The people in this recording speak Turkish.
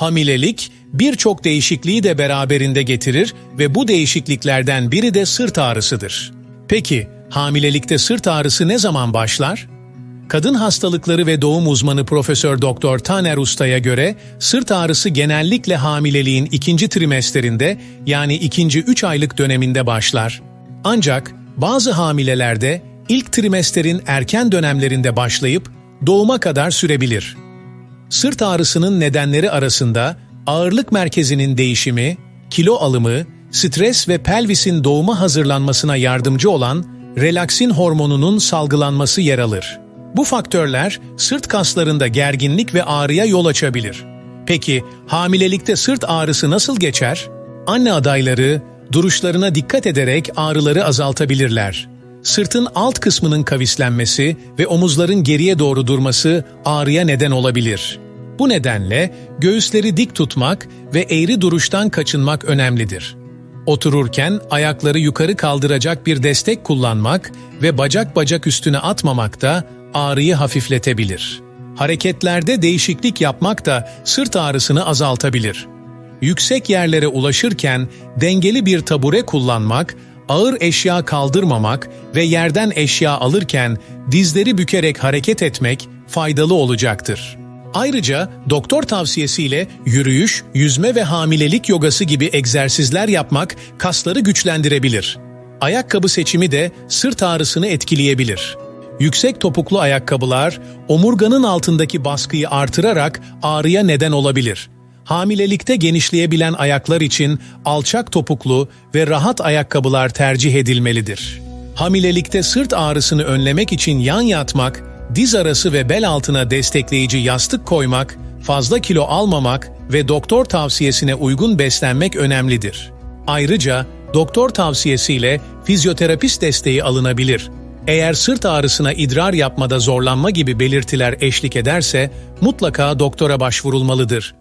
Hamilelik birçok değişikliği de beraberinde getirir ve bu değişikliklerden biri de sırt ağrısıdır. Peki, hamilelikte sırt ağrısı ne zaman başlar? Kadın hastalıkları ve doğum uzmanı Profesör Doktor Taner Usta'ya göre sırt ağrısı genellikle hamileliğin ikinci trimesterinde yani ikinci 3 aylık döneminde başlar. Ancak bazı hamilelerde ilk trimesterin erken dönemlerinde başlayıp doğuma kadar sürebilir. Sırt ağrısının nedenleri arasında ağırlık merkezinin değişimi, kilo alımı, stres ve pelvisin doğuma hazırlanmasına yardımcı olan relaksin hormonunun salgılanması yer alır. Bu faktörler sırt kaslarında gerginlik ve ağrıya yol açabilir. Peki hamilelikte sırt ağrısı nasıl geçer? Anne adayları duruşlarına dikkat ederek ağrıları azaltabilirler. Sırtın alt kısmının kavislenmesi ve omuzların geriye doğru durması ağrıya neden olabilir. Bu nedenle göğüsleri dik tutmak ve eğri duruştan kaçınmak önemlidir. Otururken ayakları yukarı kaldıracak bir destek kullanmak ve bacak bacak üstüne atmamak da ağrıyı hafifletebilir. Hareketlerde değişiklik yapmak da sırt ağrısını azaltabilir. Yüksek yerlere ulaşırken dengeli bir tabure kullanmak, ağır eşya kaldırmamak ve yerden eşya alırken dizleri bükerek hareket etmek faydalı olacaktır. Ayrıca doktor tavsiyesiyle yürüyüş, yüzme ve hamilelik yogası gibi egzersizler yapmak kasları güçlendirebilir. Ayakkabı seçimi de sırt ağrısını etkileyebilir. Yüksek topuklu ayakkabılar omurganın altındaki baskıyı artırarak ağrıya neden olabilir. Hamilelikte genişleyebilen ayaklar için alçak topuklu ve rahat ayakkabılar tercih edilmelidir. Hamilelikte sırt ağrısını önlemek için yan yatmak, diz arası ve bel altına destekleyici yastık koymak, fazla kilo almamak ve doktor tavsiyesine uygun beslenmek önemlidir. Ayrıca doktor tavsiyesiyle fizyoterapist desteği alınabilir. Eğer sırt ağrısına idrar yapmada zorlanma gibi belirtiler eşlik ederse mutlaka doktora başvurulmalıdır.